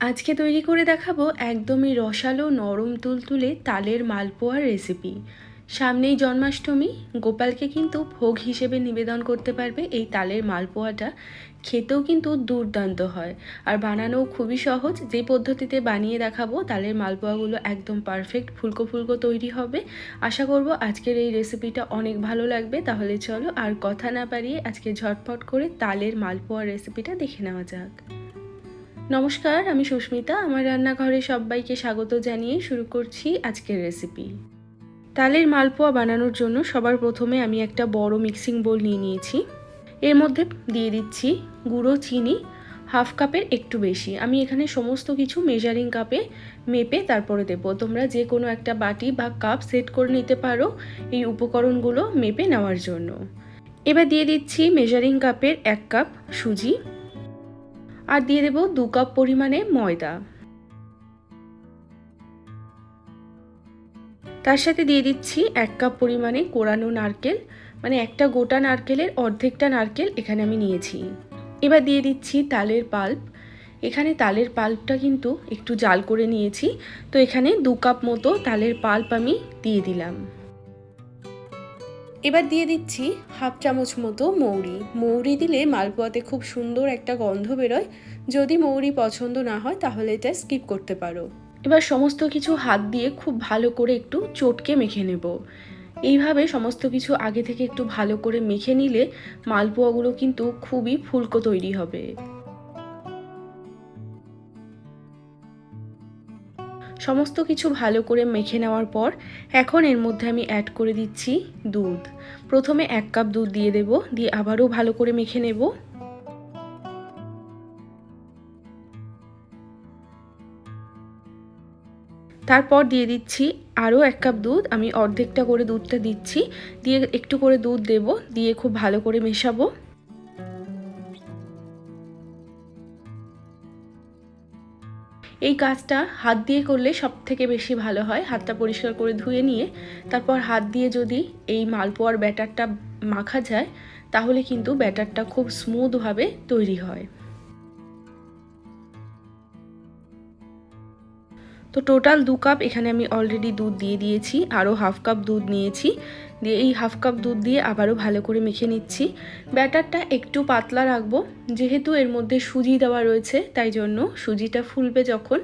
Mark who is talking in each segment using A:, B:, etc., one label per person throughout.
A: আজকে তৈরি করে দেখাবো একদমই রসালো নরম তুলতুলে তালের মালপোয়ার রেসিপি সামনেই জন্মাষ্টমী, গোপালকে কিন্তু ভোগ হিসেবে নিবেদন করতে পারবে এই তালের মালপোয়াটা। খেতেও কিন্তু দুর্দান্ত হয় আর বানানোও খুবই সহজ। যে পদ্ধতিতে বানিয়ে দেখাবো, তালের মালপোয়াগুলো একদম পারফেক্ট ফুলকো ফুলকো তৈরি হবে। আশা করব আজকের এই রেসিপিটা অনেক ভালো লাগবে। তাহলে চলো আর কথা না পারিয়ে আজকে ঝটপট করে তালের মালপোয়ার রেসিপিটা দেখে নেওয়া যাক। নমস্কার, আমি সুস্মিতা। আমার রান্নাঘরে সবাইকে স্বাগত জানিয়ে শুরু করছি আজকের রেসিপি তালের মালপোয়া বানানোর জন্য সবার প্রথমে আমি একটা বড় মিক্সিং বোল নিয়ে নিয়েছি। এর মধ্যে দিয়ে দিচ্ছি গুঁড়ো চিনি হাফ কাপের একটু বেশি। আমি এখানে সমস্ত কিছু মেজারিং কাপে মেপে তারপরে দেবো। তোমরা যে কোনো একটা বাটি বা কাপ সেট করে নিতে পারো এই উপকরণগুলো মেপে নেওয়ার জন্য। এবার দিয়ে দিচ্ছি মেজারিং কাপের এক কাপ সুজি। আর দিয়ে দেবো দু কাপ পরিমাণে ময়দা। তার সাথে দিয়ে দিচ্ছি এক কাপ পরিমাণে কোরানো নারকেল মানে একটা গোটা নারকেলের অর্ধেকটা নারকেল এখানে আমি নিয়েছি। এবার দিয়ে দিচ্ছি তালের পাল্প। এখানে তালের পাল্পটা কিন্তু একটু জাল করে নিয়েছি, তো এখানে দু কাপ মতো তালের পাল্প আমি দিয়ে দিলাম। এবার দিয়ে দিচ্ছি হাফ চামচ মতো মৌরি। মৌরি দিলে মালপোয়াতে খুব সুন্দর একটা গন্ধ বেরোয়। যদি মৌরি পছন্দ না হয়, তাহলে এটা স্কিপ করতে পারো। এবার সমস্ত কিছু হাত দিয়ে খুব ভালো করে একটু চটকে মেখে নেব। এইভাবে সমস্ত কিছু আগে থেকে একটু ভালো করে মেখে নিলে মালপোয়াগুলো কিন্তু খুবই ফুলকো তৈরি হবে। সমস্ত কিছু ভালো করে মেখে নেওয়ার পর এখন এর মধ্যে আমি অ্যাড করে দিচ্ছি দুধ। প্রথমে এক কাপ দুধ দিয়ে দেব, দিয়ে আবারও ভালো করে মেখে নেব। তারপর দিয়ে দিচ্ছি আরও এক কাপ দুধ, আমি অর্ধেকটা করে দুধটা দিচ্ছি, দিয়ে একটু করে দুধ দেব, দিয়ে খুব ভালো করে মেশাবো। এই কাজটা হাত দিয়ে করলে সব থেকে বেশি ভালো হয়। হাতটা পরিষ্কার করে ধুয়ে নিয়ে তারপর হাত দিয়ে যদি এই মালপোয়ার ব্যাটারটা মাখা যায়, তাহলে কিন্তু ব্যাটারটা খুব স্মুথভাবে তৈরি হয়। তো টোটাল দু কাপ এখানে আমি অলরেডি দুধ দিয়ে দিয়েছি আরও হাফ কাপ দুধ নিয়েছি। দিয়ে এই হাফ কাপ দুধ দিয়ে আবারও ভালো করে মেখে নিচ্ছি। ব্যাটারটা একটু পাতলা রাখব, যেহেতু এর মধ্যে সুজি দেওয়া রয়েছে, তাই জন্য সুজিটা ফুলবে যখন,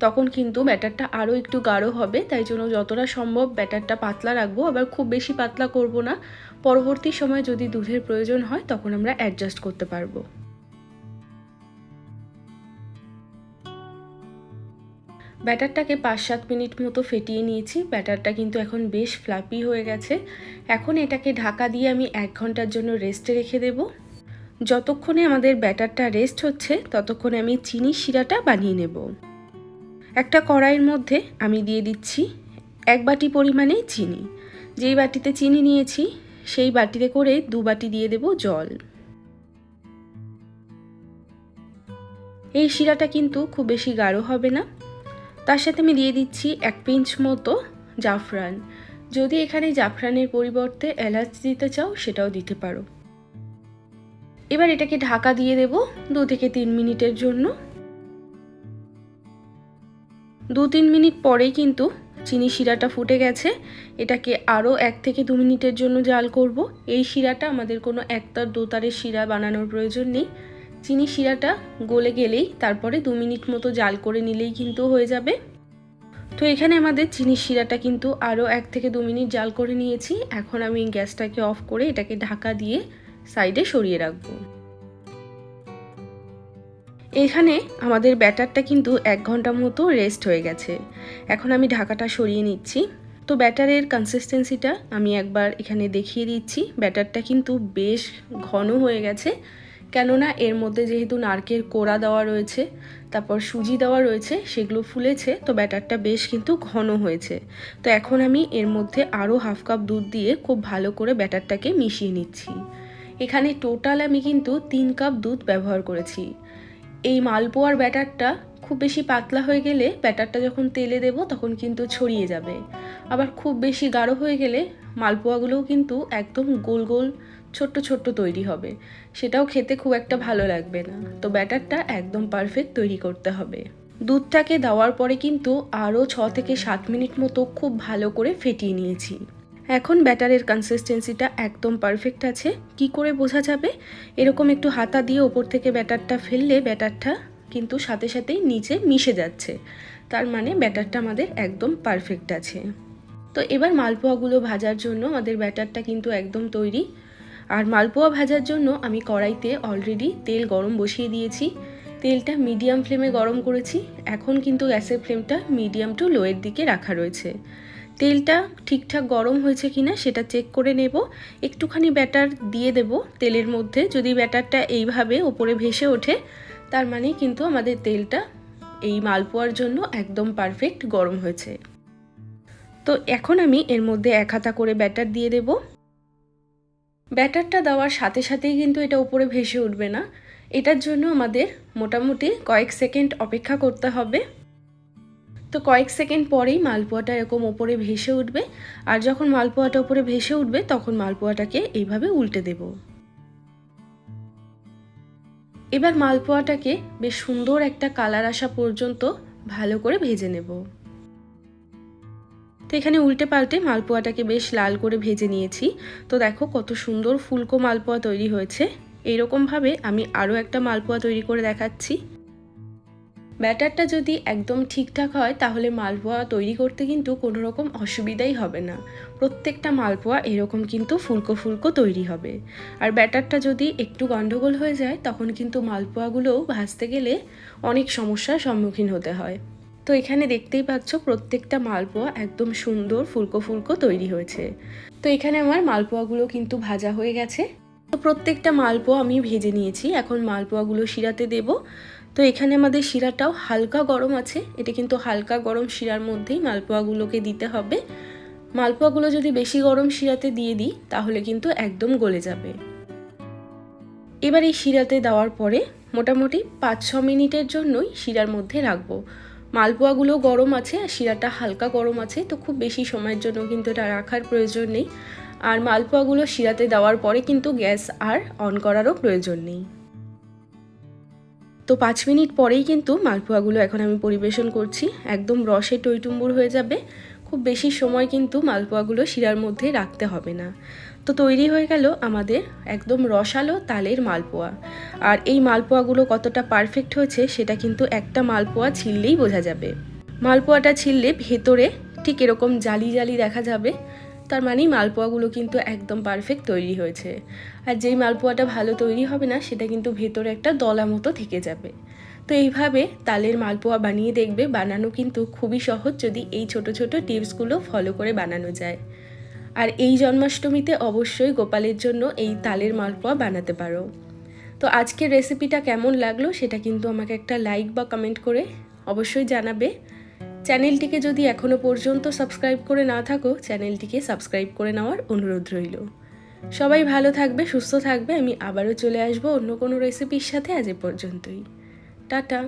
A: তখন কিন্তু ব্যাটারটা আরও একটু গাঢ় হবে, তাই জন্য যতটা সম্ভব ব্যাটারটা পাতলা রাখব, আবার খুব বেশি পাতলা করব না। পরবর্তী সময় যদি দুধের প্রয়োজন হয়, তখন আমরা অ্যাডজাস্ট করতে পারব। ব্যাটারটাকে পাঁচ সাত মিনিট মতো ফেটিয়ে নিয়েছি। ব্যাটারটা কিন্তু এখন বেশ ফ্লাপি হয়ে গেছে। এখন এটাকে ঢাকা দিয়ে আমি এক ঘণ্টার জন্য রেস্টে রেখে দেব। যতক্ষণে আমাদের ব্যাটারটা রেস্ট হচ্ছে, ততক্ষণে আমি চিনি শিরাটা বানিয়ে নেব। একটা কড়াইয়ের মধ্যে আমি দিয়ে দিচ্ছি এক বাটি পরিমাণে চিনি। যেই বাটিতে চিনি নিয়েছি, সেই বাটিতে করে দু বাটি দিয়ে দেব জল। এই শিরাটা কিন্তু খুব বেশি গাঢ় হবে না। তার সাথে আমি দিয়ে দিচ্ছি এক পিঞ্চ মতো জাফরান। যদি এখানে জাফরানের পরিবর্তে এলাচ দিতে চাও, সেটাও দিতে পারো। এবার এটাকে ঢাকা দিয়ে দেব দু থেকে তিন মিনিটের জন্য। দু তিন মিনিট পরেই কিন্তু চিনি শিরাটা ফুটে গেছে। এটাকে আরও এক থেকে দু মিনিটের জন্য জাল করব। এই শিরাটা আমাদের কোনো একতার দোতারের শিরা বানানোর প্রয়োজন নেই। চিনি শিরাটা গলে গেলেই তারপরে দু মিনিট মতো জাল করে নিলেই কিন্তু হয়ে যাবে। তো এখানে আমাদের চিনি শিরাটা কিন্তু আরও এক থেকে দু মিনিট জাল করে নিয়েছি। এখন আমি গ্যাসটাকে অফ করে এটাকে ঢাকা দিয়ে সাইডে সরিয়ে রাখব। এখানে আমাদের ব্যাটারটা কিন্তু এক ঘণ্টা মতো রেস্ট হয়ে গেছে। এখন আমি ঢাকাটা সরিয়ে নিচ্ছি। তো ব্যাটারের কনসিস্টেন্সিটা আমি একবার এখানে দেখিয়ে দিচ্ছি। ব্যাটারটা কিন্তু বেশ ঘন হয়ে গেছে। কেননা এর মধ্যে যেহেতু নারকেল কোড়া দেওয়া রয়েছে, তারপর সুজি দেওয়া রয়েছে, সেগুলো ফুলেছে, তো ব্যাটারটা বেশ কিন্তু ঘন হয়েছে। তো এখন আমি এর মধ্যে আরও হাফ কাপ দুধ দিয়ে খুব ভালো করে ব্যাটারটাকে মিশিয়ে নিচ্ছি। এখানে টোটাল আমি কিন্তু তিন কাপ দুধ ব্যবহার করেছি। এই মালপোয়ার ব্যাটারটা খুব বেশি পাতলা হয়ে গেলে ব্যাটারটা যখন তেলে দেব তখন কিন্তু ছড়িয়ে যাবে। আবার খুব বেশি গাঢ় হয়ে গেলে মালপোয়াগুলোও কিন্তু একদম গোল গোল ছোট্ট ছোট্ট তৈরি হবে। সেটাও খেতে খুব একটা ভালো লাগবে না। তো ব্যাটারটা একদম পারফেক্ট তৈরি করতে হবে। দুধটাকে দেওয়ার পরে কিন্তু আরও ছ থেকে সাত মিনিট মতো খুব ভালো করে ফেটিয়ে নিয়েছি। এখন ব্যাটারের কনসিস্টেন্সিটা একদম পারফেক্ট আছে। কি করে বোঝা যাবে? এরকম একটু হাতা দিয়ে ওপর থেকে ব্যাটারটা ফেললে ব্যাটারটা কিন্তু সাথে সাথেই নিচে মিশে যাচ্ছে। তার মানে ব্যাটারটা আমাদের একদম পারফেক্ট আছে। তো এবার মালপোয়াগুলো ভাজার জন্য আমাদের ব্যাটারটা কিন্তু একদম তৈরি আর মালপোয়া ভাজার জন্য আমি কড়াইতে অলরেডি তেল গরম বসিয়ে দিয়েছি। তেলটা মিডিয়াম ফ্লেমে গরম করেছি। এখন কিন্তু গ্যাসের ফ্লেমটা মিডিয়াম টু লোয়ের দিকে রাখা রয়েছে। তেলটা ঠিকঠাক গরম হয়েছে কিনা সেটা চেক করে নেব। একটুখানি ব্যাটার দিয়ে দেব তেলের মধ্যে। যদি ব্যাটারটা এইভাবে ওপরে ভেসে ওঠে, তার মানে কিন্তু আমাদের তেলটা এই মালপোয়ার জন্য একদম পারফেক্ট গরম হয়েছে। তো এখন আমি এর মধ্যে এক হাতা করে ব্যাটার দিয়ে দেব। ব্যাটারটা দেওয়ার সাথে সাথেই কিন্তু এটা উপরে ভেসে উঠবে না। এটার জন্য আমাদের মোটামুটি কয়েক সেকেন্ড অপেক্ষা করতে হবে। তো কয়েক সেকেন্ড পরেই মালপোয়াটা এরকম ওপরে ভেসে উঠবে আর যখন মালপোয়াটা ওপরে ভেসে উঠবে তখন মালপোয়াটাকে এইভাবে উল্টে দেব। এবার মালপোয়াটাকে বেশ সুন্দর একটা কালার আসা পর্যন্ত ভালো করে ভেজে নেব। এখানে উল্টে পাল্টে মালপোয়াটাকে বেশ লাল করে ভেজে নিয়েছি। তো দেখো কত সুন্দর ফুলকো মালপোয়া তৈরি হয়েছে। এইরকমভাবে আমি আরও একটা মালপোয়া তৈরি করে দেখাচ্ছি। ব্যাটারটা যদি একদম ঠিকঠাক হয়, তাহলে মালপোয়া তৈরি করতে কিন্তু কোনো রকম অসুবিধাই হবে না। প্রত্যেকটা মালপোয়া এরকম কিন্তু ফুলকো ফুলকো তৈরি হবে। আর ব্যাটারটা যদি একটু গণ্ডগোল হয়ে যায়, তখন কিন্তু মালপোয়াগুলোও ভাজতে গেলে অনেক সমস্যার সম্মুখীন হতে হয়। তো এখানে দেখতেই পাচ্ছ প্রত্যেকটা মালপোয়া একদম সুন্দর ফুলকো ফুলকো তৈরি হয়েছে। তো এখানে আমার মালপোয়াগুলো কিন্তু ভাজা হয়ে গেছে। তো প্রত্যেকটা মালপোয়া আমি ভেজে নিয়েছি, এখন মালপোয়াগুলো শিরাতে দেব। তো এখানে আমাদের শিরাটাও হালকা গরম আছে, এটা কিন্তু হালকা গরম শিরার মধ্যেই মালপোয়াগুলোকে দিতে হবে। মালপোয়াগুলো যদি বেশি গরম শিরাতে দিয়ে দিই, তাহলে কিন্তু একদম গলে যাবে। এবার এই শিরাতে দেওয়ার পরে মোটামুটি পাঁচ ছ মিনিটের জন্যই শিরার মধ্যে রাখব। মালপোয়াগুলো গরম আছে আর শিরাটা হালকা গরম আছে, তো খুব বেশি সময়ের জন্য কিন্তু এটা রাখার প্রয়োজন নেই। আর মালপোয়াগুলো শিরাতে দেওয়ার পরে কিন্তু গ্যাস আর অন করারও প্রয়োজন নেই। তো পাঁচ মিনিট পরেই কিন্তু মালপোয়াগুলো এখন আমি পরিবেশন করছি, একদম রসে টইটুম্বুর হয়ে যাবে। খুব বেশি সময় কিন্তু মালপোয়াগুলো শিরার মধ্যে রাখতে হবে না। তো তৈরি হয়ে গেল আমাদের একদম রসালো তালের মালপোয়া। আর এই মালপোয়াগুলো কতটা পারফেক্ট হয়েছে সেটা কিন্তু একটা মালপোয়া ছিললেই বোঝা যাবে। মালপোয়াটা ছিললে ভেতরে ঠিক এরকম জালি জালি দেখা যাবে, তার মানেই মালপোয়াগুলো কিন্তু একদম পারফেক্ট তৈরি হয়েছে। আর যেই মালপোয়াটা ভালো তৈরি হবে না, সেটা কিন্তু ভেতরে একটা দলা মতো থেকে যাবে। তো এইভাবে তালের মালপোয়া বানিয়ে দেখবে, বানানো কিন্তু খুবই সহজ যদি এই ছোট ছোট টিপসগুলো ফলো করে বানানো যায়। আর এই জন্মাষ্টমীতে অবশ্যই গোপালের জন্য এই তালের মালপোয়া বানাতে পারো। তো আজকের রেসিপিটা কেমন লাগল সেটা কিন্তু আমাকে একটা লাইক বা কমেন্ট করে অবশ্যই জানাবে। চ্যানেলটিকে যদি এখনও পর্যন্ত সাবস্ক্রাইব করে না থাকো, চ্যানেলটিকে সাবস্ক্রাইব করে নেওয়ার অনুরোধ রইল। সবাই ভালো থাকবে, সুস্থ থাকবে, আমি আবারও চলে আসব অন্য কোনো রেসিপির সাথে আজ এ পর্যন্তই। টাটা।